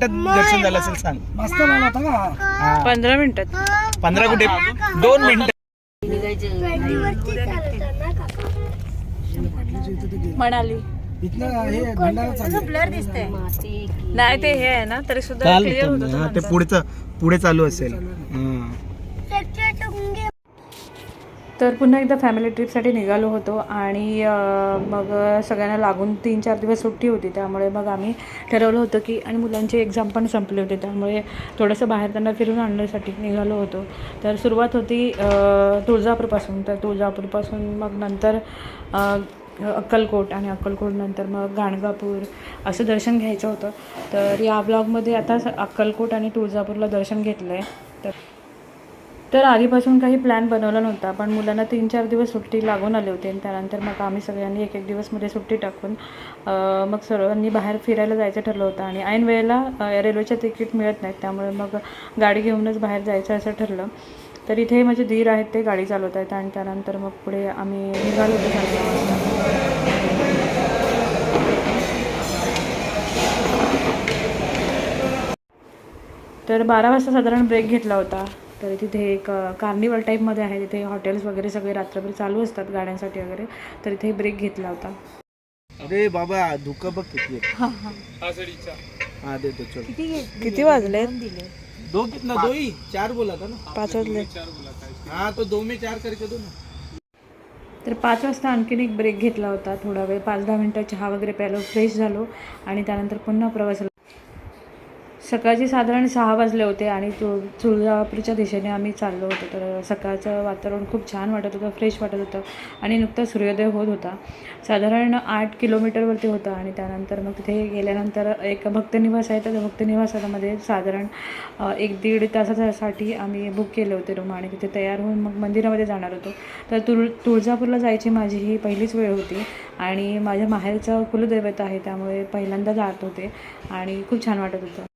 मिनिटात दर्शन झालं असेल सांग. मस्त झाला होता का? हा. पंधरा मिनिटात. पंधरा कुठे? दोन मिनिटं. म्हणाली इथनं हे भंडारा चालू आहे. नाही ते हे आहे ना तरी सुद्धा काल क्लिअर होत ते पुढचं पुढे चालू असेल. हा. तर पुन्हा एकदा फॅमिली ट्रिपसाठी निघालो होतो आणि मग सगळ्यांना लागून तीन चार दिवस सुट्टी होती. त्यामुळे मग आम्ही ठरवलं होतं की आणि मुलांचे एक्झाम पण संपले होते. त्यामुळे थोडंसं बाहेर त्यांना फिरून आणण्यासाठी निघालो होतो. तर सुरुवात होती तुळजापूरपासून. तर तुळजापूरपासून मग नंतर अक्कलकोट आणि अक्कलकोटनंतर मग गाणगापूर असं दर्शन घ्यायचं होतं. तर या ब्लॉगमध्ये आता स- अक्कलकोट आणि तुळजापूरला दर्शन घेतलं आहे तर तर आधीपासून काही प्लॅन बनवला नव्हता. पण मुलांना तीन चार दिवस सुट्टी लागून आले होते. आणि त्यानंतर मग आम्ही सगळ्यांनी एक एक दिवसमध्ये सुट्टी टाकून मग सर्वांनी बाहेर फिरायला जायचं ठरलं होतं. आणि ऐन वेळेला रेल्वेच्या तिकीट मिळत नाहीत. त्यामुळे मग गाडी घेऊनच बाहेर जायचं असं ठरलं. तर इथे माझे धीर आहेत ते गाडी चालवत आहेत. आणि त्यानंतर मग पुढे आम्ही निघालो होतो तर बारा वाजता साधारण ब्रेक घेतला होता. तर तिथे एक कार्निवल टाईपमध्ये आहे. तिथे हॉटेल्स वगैरे सगळे रात्रभर चालू असतात गाड्यांसाठी वगैरे. तर इथे ब्रेक घेतला होता. अरे बाबा धुकं बघ किती आहे. हा देतो चल. किती वाजले दो कितना? दो ही. चार बोला था ना. पाच वाजले. हाँ तो दो में चार करके दो ना. तर पाच वाजता आणखीन एक ब्रेक घेतला होता. थोडा वेळ पाच दहा मिनटं चहा वगैरे प्यालो फ्रेश झालो. आणि त्यानंतर पुन्हा प्रवासाला सकाळचे साधारण सहा वाजले होते आणि तुळ तुळजापूरच्या दिशेने आम्ही चाललो होतो. तर सकाळचं वातावरण खूप छान वाटत होतं फ्रेश वाटत होतं आणि नुकता सूर्योदय होत होता. साधारण आठ किलोमीटरवरती होतं आणि त्यानंतर मग तिथे गेल्यानंतर एक भक्तनिवास आहे. तर त्या भक्तनिवासामध्ये साधारण एक दीड तासासाठी आम्ही बुक केले होते रूम आणि तिथे तयार होऊन मग मंदिरामध्ये जाणार होतो. तर तुळ तुळजापूरला जायची माझी ही पहिलीच वेळ होती आणि माझ्या माहेरचं कुलदैवत आहे त्यामुळे पहिल्यांदा जात होते आणि खूप छान वाटत होतं.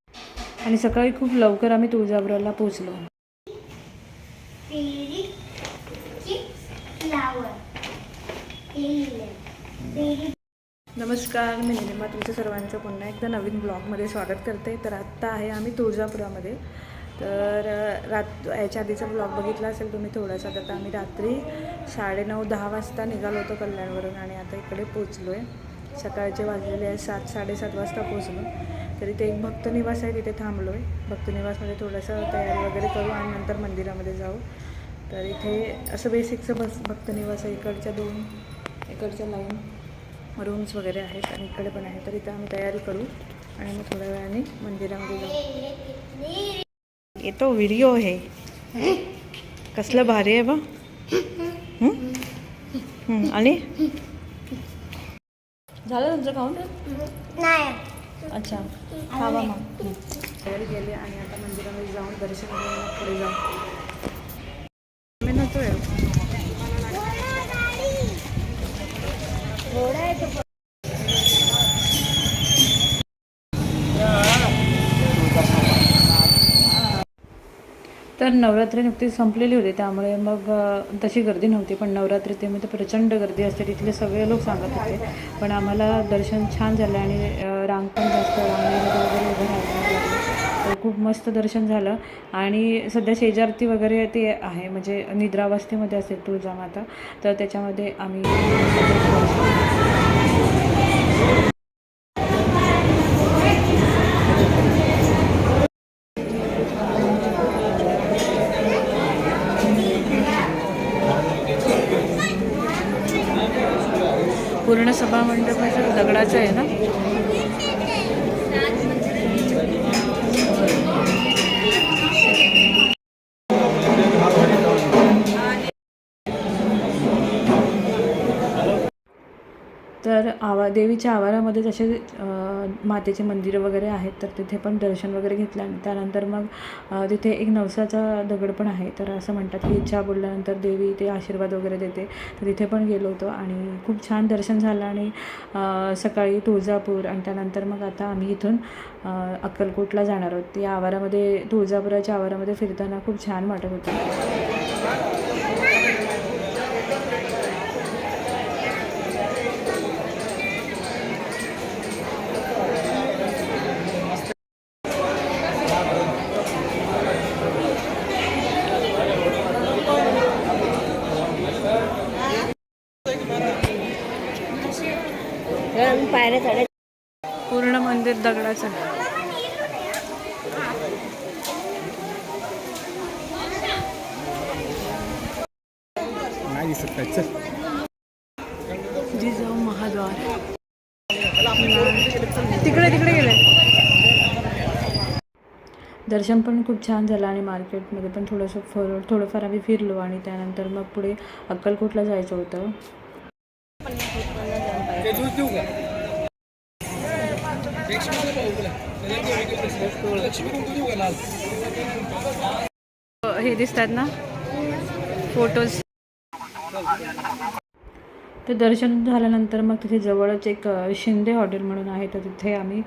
आणि सकाळी खूप लवकर आम्ही तुळजापुराला पोचलो नमस्कार मी निलिमा तुमचं सर्वांचं पुन्हा एकदा नवीन ब्लॉगमध्ये स्वागत करते. तर आत्ता आहे आम्ही तुळजापुरामध्ये. तर रात याच्या आधीचा ब्लॉग बघितला असेल तुम्ही थोडासा तर आता आम्ही रात्री साडेनऊ दहा वाजता निघालो होतो कल्याणवरून आणि आता इकडे पोचलो आहे सकाळचे वाजलेले आहे सात साडेसात वाजता पोचलो. तर इथे एक भक्तनिवास आहे तिथे थांबलो आहे भक्तनिवासमध्ये थोडंसं तयारी वगैरे करू आणि नंतर मंदिरामध्ये जाऊ. तर इथे असं बेसिकचं बस भक्तनिवास आहे. इकडच्या दोन इकडच्या लाईन रूम्स वगैरे आहेत आणि इकडे पण आहे. तर इथं आम्ही तयारी करू आणि मग थोड्या वेळाने मंदिरामध्ये जाऊ. येतो व्हिडिओ हे कसलं भारी आहे बा. आणि? झालं तुमचं खाऊन अच्छा. खावा मग. केली आणि आता मंदिरामध्ये जाऊन दर्शन घेऊन पुढे जाऊ. मी नव्हतोय तर नवरात्री नुकतीच संपलेली होती त्यामुळे मग तशी गर्दी नव्हती पण नवरात्री ते तर प्रचंड गर्दी असते तिथले सगळे लोक सांगत होते. पण आम्हाला दर्शन छान झालं आणि रांग पण जास्त रांगेमध्ये वगैरे उभं राहायला तर खूप मस्त दर्शन झालं. आणि सध्या शेजारती वगैरे ते आहे म्हणजे निद्रावस्थेमध्ये असेल तुळजामाता तर त्याच्यामध्ये आम्ही तर आवा देवीच्या आवारामध्ये जसे मातेचे मंदिरं वगैरे आहेत तर तिथे पण दर्शन वगैरे घेतलं आणि त्यानंतर मग तिथे एक नवसाचा दगड पण आहे. तर असं म्हणतात की इच्छा बोलल्यानंतर देवी ते आशीर्वाद वगैरे देते. तर तिथे पण गेलो होतो आणि खूप छान दर्शन झालं आणि सकाळी तुळजापूर आणि त्यानंतर मग आता आम्ही इथून अक्कलकोटला जाणार आहोत. या आवारामध्ये तुळजापुराच्या आवारामध्ये फिरताना खूप छान वाटत होतं. चढायच्या पूर्ण मंदिर दगडाचं. नाही दिसत काय? चल. जिजाऊ महाद्वार. तिकडे तिकडे गेले. दर्शन पण खूप छान झालं आणि मार्केटमध्ये पण थोडंसं फर थोडंफार आम्ही फिरलो आणि त्यानंतर मग पुढे अक्कलकोटला जायचं होतं. हे दिसतात ना? फोटोज ते दर्शन झाल्यानंतर मग तिथे जवळच एक शिंदे हॉटेल म्हणून आहे. तर तिथे आम्ही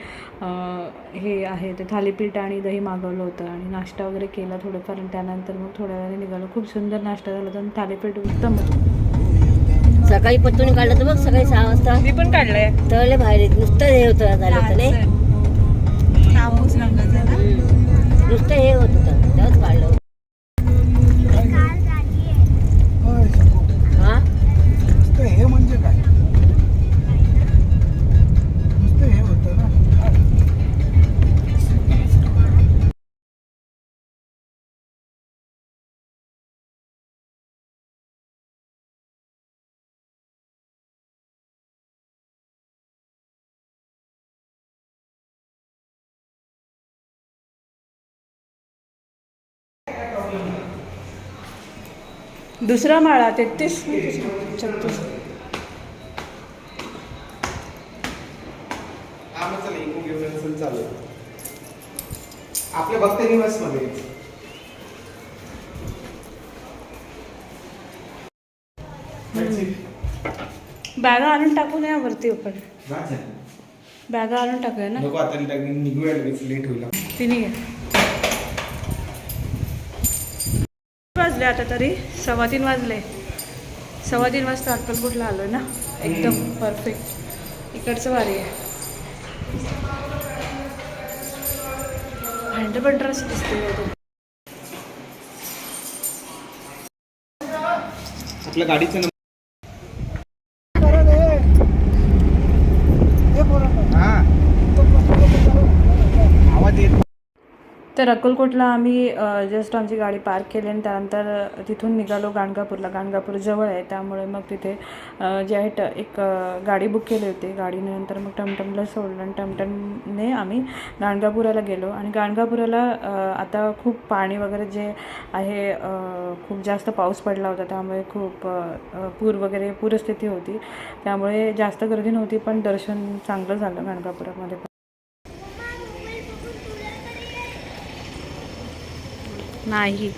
हे आहे. ते थालीपीठ आणि दही मागवलं होतं आणि नाश्ता वगैरे केला थोडंफार. आणि त्यानंतर मग थोड्या वेळाने निघालो. खूप सुंदर नाश्ता झाला होता आणि थालीपीठ उत्तम होतं. सकाळी पत्तून काढलं तर बघ सकाळी सहा वाजता. मी पण काढलंय. तळले बाहेर. नुसतं हे होतं झालं होतं नाही? नुसतं हे होत होतं. तेव्हाच काढलं नुसतं हे म्हणजे काय? नुसतं हे होतं ना? दुसरा माळा तेहतीस छत्तीस आपल्या भक्त निवासमध्ये बॅगा आणून टाकू नये वरती आपण बॅगा आणून टाकूया ना? नको आता निघूया लगेच लेट होईल. तिने घे वाजले आता तरी सव्वा तीन वाजले. सव्वा तीन वाजता अक्कलकोटला आलो ना? एकदम परफेक्ट इकडचं भारी आहे. भांड पण असं दिसते आपल्या तर अक्कलकोटला आम्ही जस्ट आमची गाडी पार्क केली आणि त्यानंतर तिथून निघालो गाणगापूरला. गाणगापूर जवळ आहे त्यामुळे मग तिथे जे आहे ट- एक गाडी बुक केली होती. गाडीनंतर मग टमटमला सोडलं आणि टमटमने आम्ही गाणगापुराला गेलो. आणि गाणगापुराला आता खूप पाणी वगैरे जे आहे खूप जास्त पाऊस पडला होता. त्यामुळे खूप पूर वगैरे पूरस्थिती होती. त्यामुळे जास्त गर्दी नव्हती पण दर्शन चांगलं झालं गाणगापुरामध्ये. पण नाही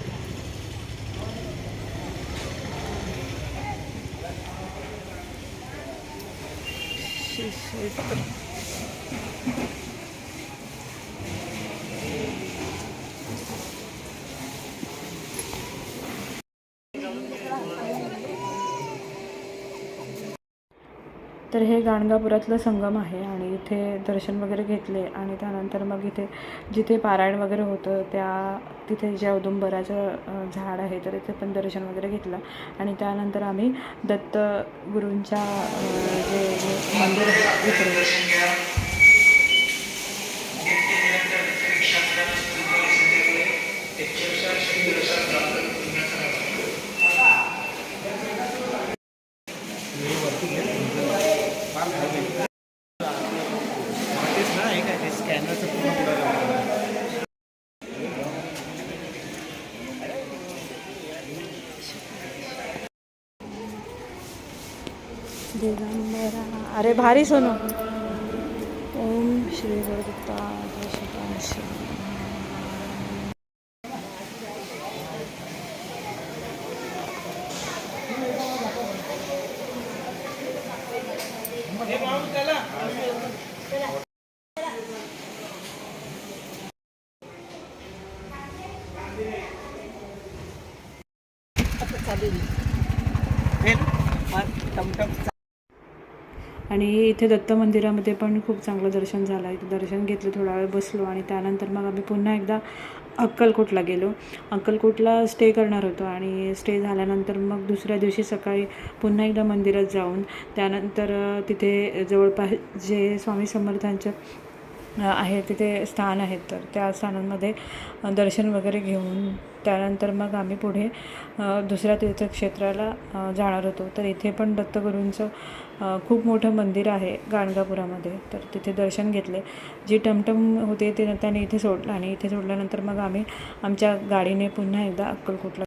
तर हे गाणगापुरातलं संगम आहे आणि इथे दर्शन वगैरे घेतले आणि त्यानंतर मग इथे जिथे पारायण वगैरे होतं त्या तिथे जे औदुंबराचं झाड आहे तर इथे पण दर्शन वगैरे घेतलं. आणि त्यानंतर आम्ही दत्त गुरूंच्या जे जे मंदिर आहे तिकडे तेच ना हे काय ते स्कॅनरचं पूर्ण पुढं लावलं. दिगंबरा अरे भारी सोनू ओम श्री गुरुदत्ता शिव हे ना, टमटम आणि इथे दत्त मंदिरामध्ये पण खूप चांगलं दर्शन झालं. इथे दर्शन घेतलं थोडा वेळ बसलो आणि त्यानंतर मग आम्ही पुन्हा एकदा अक्कलकोटला गेलो. अक्कलकोटला स्टे करणार होतो आणि स्टे झाल्यानंतर मग दुसऱ्या दिवशी सकाळी पुन्हा एकदा मंदिरात जाऊन त्यानंतर तिथे जवळपास जे स्वामी समर्थांचं आहे तिथे स्थान आहेत. तर त्या स्थानांमध्ये दर्शन वगैरे घेऊन त्यानंतर मग आम्ही पुढे दुसऱ्या तीर्थक्षेत्राला जाणार होतो. तर इथे पण दत्तगुरूंचं खूप मोठं मंदिर आहे गाणगापुरामध्ये. तर तिथे दर्शन घेतले. जी टमटम होते ते त्याने इथे सोडलं आणि इथे सोडल्यानंतर मग आम्ही आमच्या गाडीने पुन्हा एकदा अक्कलकोटला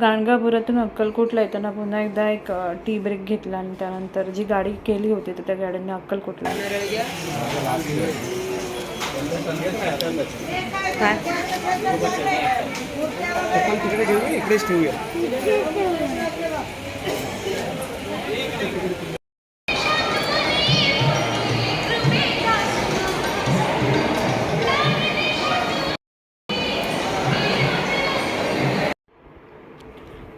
गाणगापुरातून अक्कलकोटला येताना पुन्हा एकदा एक टी ब्रेक घेतला आणि त्यानंतर जी गाडी केली होती तर त्या गाडीने अक्कलकोटला काय?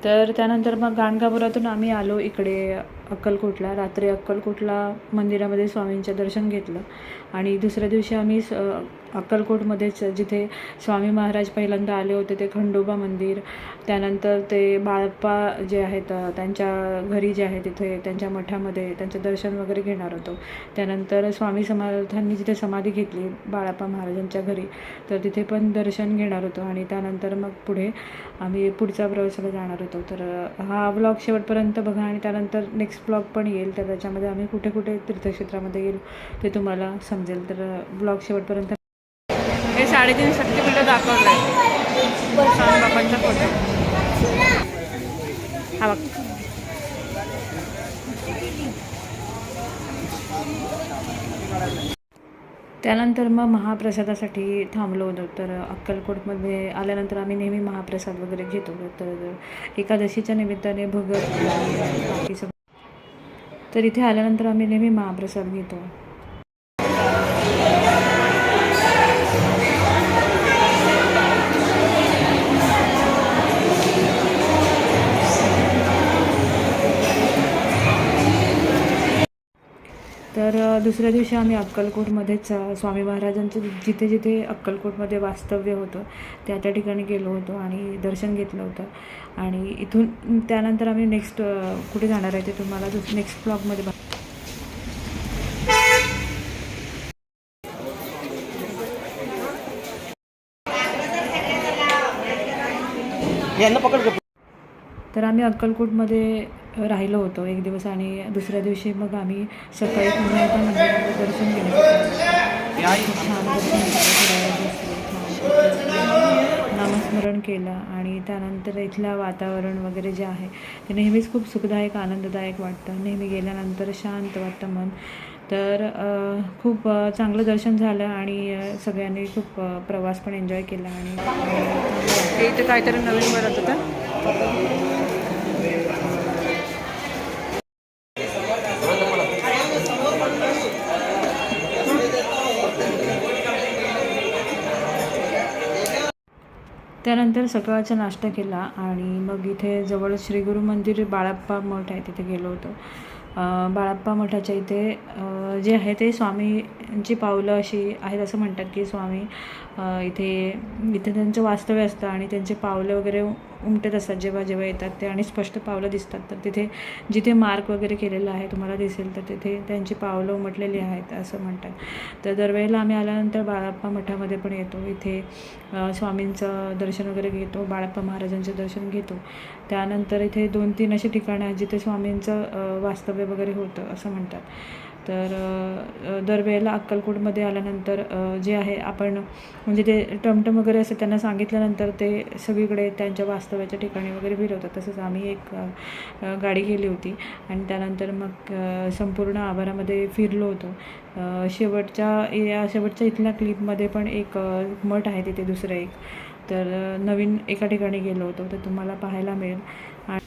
तर त्यानंतर मग गाणगापुरातून आम्ही आलो इकडे अक्कलकोटला. रात्री अक्कलकोटला मंदिरामध्ये स्वामींचं दर्शन घेतलं. आणि दुसऱ्या दिवशी आम्ही स अक्कलकोटमध्येच जिथे स्वामी महाराज पहिल्यांदा आले होते ते खंडोबा मंदिर. त्यानंतर ते बाळप्पा जे आहेत त्यांच्या घरी जे आहे तिथे त्यांच्या मठामध्ये त्यांचं दर्शन वगैरे घेणार होतो. त्यानंतर स्वामी समर्थांनी जिथे समाधी घेतली बाळाप्पा महाराजांच्या घरी तर तिथे पण दर्शन घेणार होतो. आणि त्यानंतर मग पुढे आम्ही पुढच्या प्रवासाला जाणार होतो. तर हा ब्लॉग शेवटपर्यंत बघा आणि त्यानंतर नेक्स्ट ब्लॉग पण येईल. तर त्याच्यामध्ये आम्ही कुठे कुठे तीर्थक्षेत्रामध्ये येईल ते तुम्हाला सम समजेल. तर ब्लॉग शेवटपर्यंत हे साडेतीन शक्तीपीठ दाखवलं आहे बाबांचा फोटो हा बघ. त्यानंतर मग महाप्रसादासाठी थांबलो होतो. तर अक्कलकोटमध्ये आल्यानंतर आम्ही नेहमी महाप्रसाद वगैरे घेतो. तर एकादशीच्या निमित्ताने भगत बाकी सगळं. तर इथे आल्यानंतर आम्ही नेहमी महाप्रसाद घेतो. तर दुसऱ्या दिवशी आम्ही अक्कलकोटमध्येच स्वामी महाराजांचं जिथे जिथे अक्कलकोटमध्ये वास्तव्य होतं त्या त्या ठिकाणी गेलो होतो आणि दर्शन घेतलं होतं. आणि इथून त्यानंतर आम्ही नेक्स्ट कुठे जाणार आहे ते तुम्हाला नेक्स्ट ब्लॉगमध्ये बघ यांना पकड तर आम्ही अक्कलकोटमध्ये राहिलो होतो. एक दिवस आणि दुसऱ्या दिवशी मग आम्ही सकाळी पुन्हा एकदा मंदिरामध्ये दर्शन घेण्यासाठी छान केलं, छान नामस्मरण केलं आणि त्यानंतर इथलं वातावरण वगैरे जे आहे ते नेहमीच खूप सुखदायक आनंददायक वाटतं. नेहमी गेल्यानंतर शांत वाटतं मन. तर खूप चांगलं दर्शन झालं आणि सगळ्यांनी खूप प्रवास पण एन्जॉय केला आणि अ, इथं काहीतरी नवीन बनत होतं. त्यानंतर सकाळचा नाश्ता केला आणि मग इथे जवळ श्रीगुरु मंदिर बाळाप्पा मठ आहे तिथे गेलो होतो. बाळाप्पा मठाच्या इथे जे आहे ते स्वामींची पावलं अशी आहेत असं म्हणतात की स्वामी इथे इथे त्यांचं वास्तव्य असतं आणि त्यांचे पावलं वगैरे उमटत असतात जेव्हा जेव्हा येतात ते आणि स्पष्ट पावलं दिसतात. तर तिथे जिथे मार्क वगैरे केलेला आहे तुम्हाला दिसेल तर तिथे त्यांची पावलं उमटलेली आहेत असं म्हणतात. तर दरवेळेला आम्ही आल्यानंतर बाळाप्पा मठामध्ये पण येतो. इथे स्वामींचं दर्शन वगैरे घेतो बाळाप्पा महाराजांचं दर्शन घेतो. त्यानंतर इथे दोन तीन अशी ठिकाणं आहेत जिथे स्वामींचं वास्तव्य वगैरे होतं असं म्हणतात. तर दरवेळेला अक्कलकोटमध्ये आल्यानंतर जे आहे आपण म्हणजे ते टमटम वगैरे असं त्यांना सांगितल्यानंतर ते सगळीकडे त्यांच्या वास्तव्याच्या ठिकाणी वगैरे फिरवतात. तसंच आम्ही एक गाडी गेली होती आणि त्यानंतर मग संपूर्ण आभारामध्ये फिरलो होतो. शेवटच्या या शेवटच्या इथल्या क्लिपमध्ये पण एक मठ आहे तिथे दुसरं एक. तर नवीन एका ठिकाणी गेलो होतो. तर तुम्हाला पाहायला मिळेल. आणि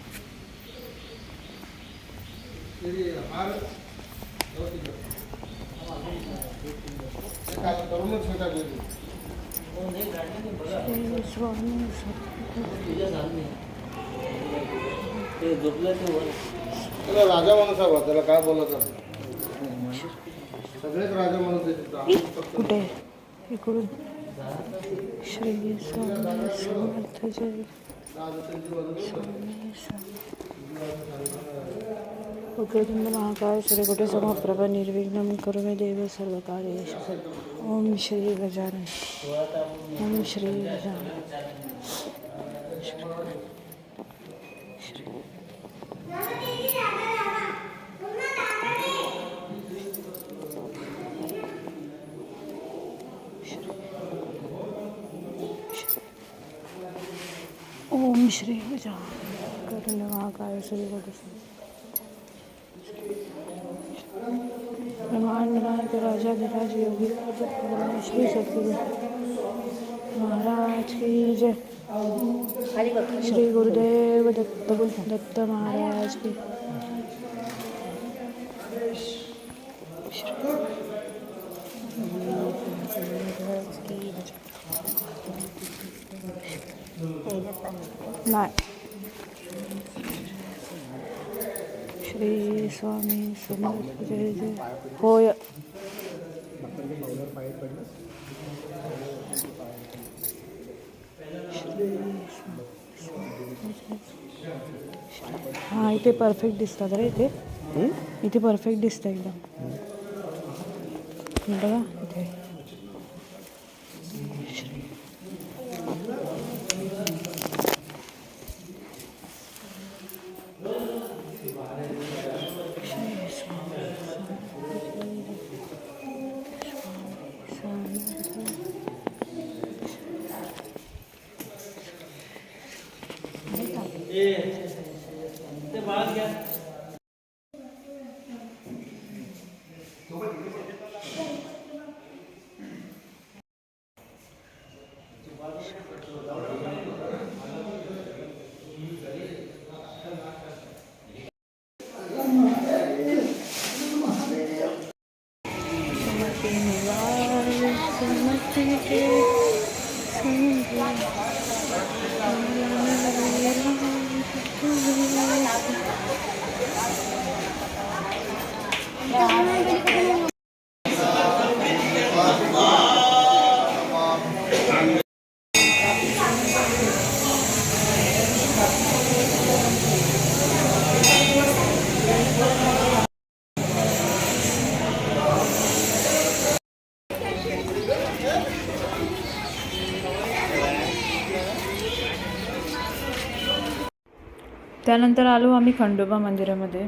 राजा माणूस हवा त्याला काय बोलत सगळेच राजा माणूस कुठे इकडून श्री स्वामी समर्थ जय. स्वामी स्वामी उग्रदंड महाकाय निर्विघ्नं करू मे देव सर्व ॐ ओम श्री गजानन। ओम श्री गजानन। ओम श्री गजानन। करुण महाकाय सूर्यकोटे भगवान राजाधिराज योगी राजा भगवान श्री सतगुरु। महाराज की जय। श्री गुरुदेव दत्त दत्त महाराज की। नाही श्री स्वामी समर्थ जय जय होय। हाँ इथे परफेक्ट दिसतात रे इथे. इथे परफेक्ट दिसतं एकदम. बघा इथे. Yeah. त्यानंतर आलो आम्ही खंडोबा मंदिरामध्ये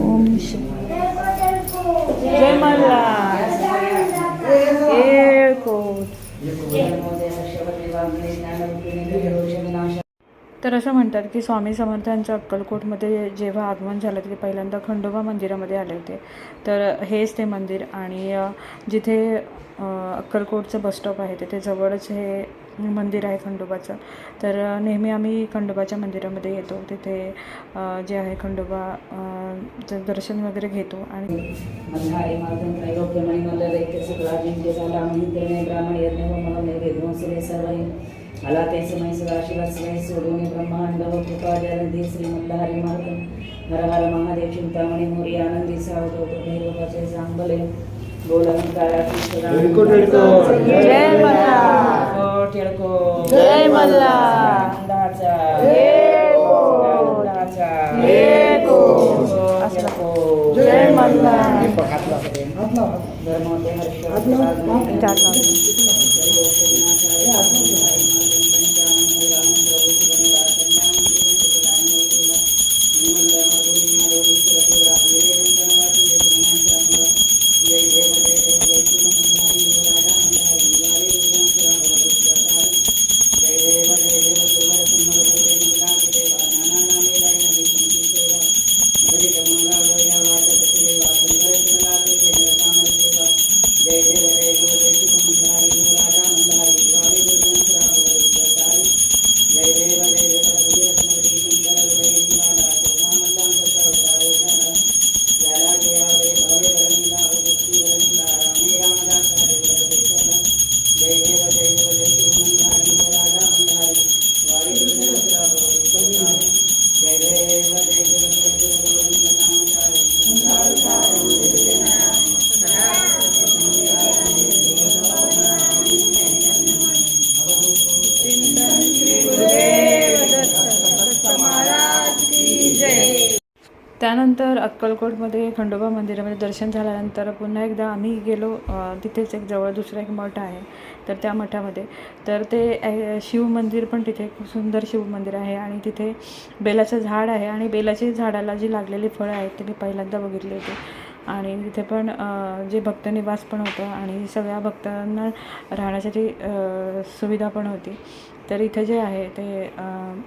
ओम जय मल्हार तर असं म्हणतात की स्वामी समर्थांचं अक्कलकोटमध्ये जेव्हा आगमन झालं ते पहिल्यांदा खंडोबा मंदिरामध्ये आले होते. तर हेच ते मंदिर आणि जिथे अक्कलकोटचं अक्कलकोटचं बसस्टॉप आहे तिथे जवळच हे मंदिर आहे खंडोबाचं. तर नेहमी आम्ही खंडोबाच्या मंदिरामध्ये येतो. तिथे जे आहे खंडोबा चं दर्शन वगैरे घेतो आणि सगळा सर्वै अलाते समय सदाशिवस्वै सोडोनि ब्रह्माण्ड कृपाजलधि श्री मल्हारी मार्गं हर हर महादेव चिंतामणि मोरी आनंदी सावधूत भैरवाचे सांबले. जय हर्ष त्यानंतर अक्कलकोटमध्ये खंडोबा मंदिरामध्ये दर्शन झाल्यानंतर पुन्हा एकदा आम्ही गेलो तिथेच एक जवळ दुसरा एक मठ आहे तर त्या मठामध्ये. तर ते शिवमंदिर शिव मंदिर पण तिथे खूप सुंदर शिव मंदिर आहे आणि तिथे बेलाचं झाड आहे आणि बेलाची झाडाला जी लागलेली फळं आहेत ते मी पहिल्यांदा बघितली होती. आणि तिथे पण जे भक्तनिवास पण होतं आणि सगळ्या भक्तांना राहण्यासाठी सुविधा पण होती. तर इथे जे आहे ते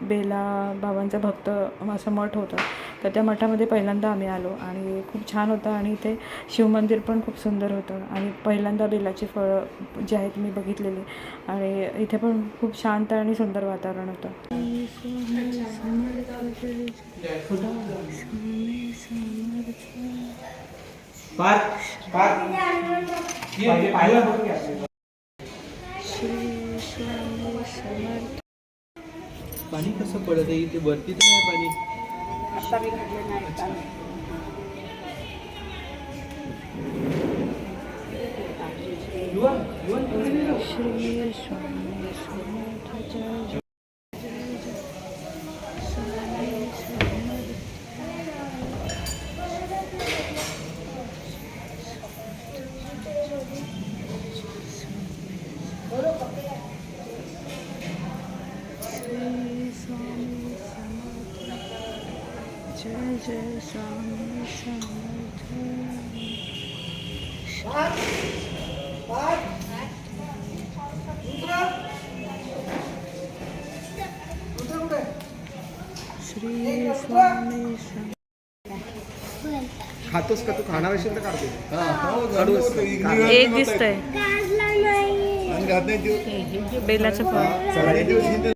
बेला बाबांचं भक्त असं मठ होतं. तर त्या मठामध्ये पहिल्यांदा आम्ही आलो आणि खूप छान होतं आणि इथे शिवमंदिर पण खूप सुंदर होतं. आणि पहिल्यांदा बेलाची फळं जी आहेत मी बघितलेली. आणि इथे पण खूप शांत आणि सुंदर वातावरण होतं पार्क पार्क ये पाहिलं बघ की आपल्याला. पाणी कसं पडत आहे? इथे वरती तर नाही पाणी. कुठे गेलं? जय जय स्वामी श्री स्वामी समर्थ खातोस का तू? खाणार असेल तर काढतो एक दिसतंय. बेलाचं फळ.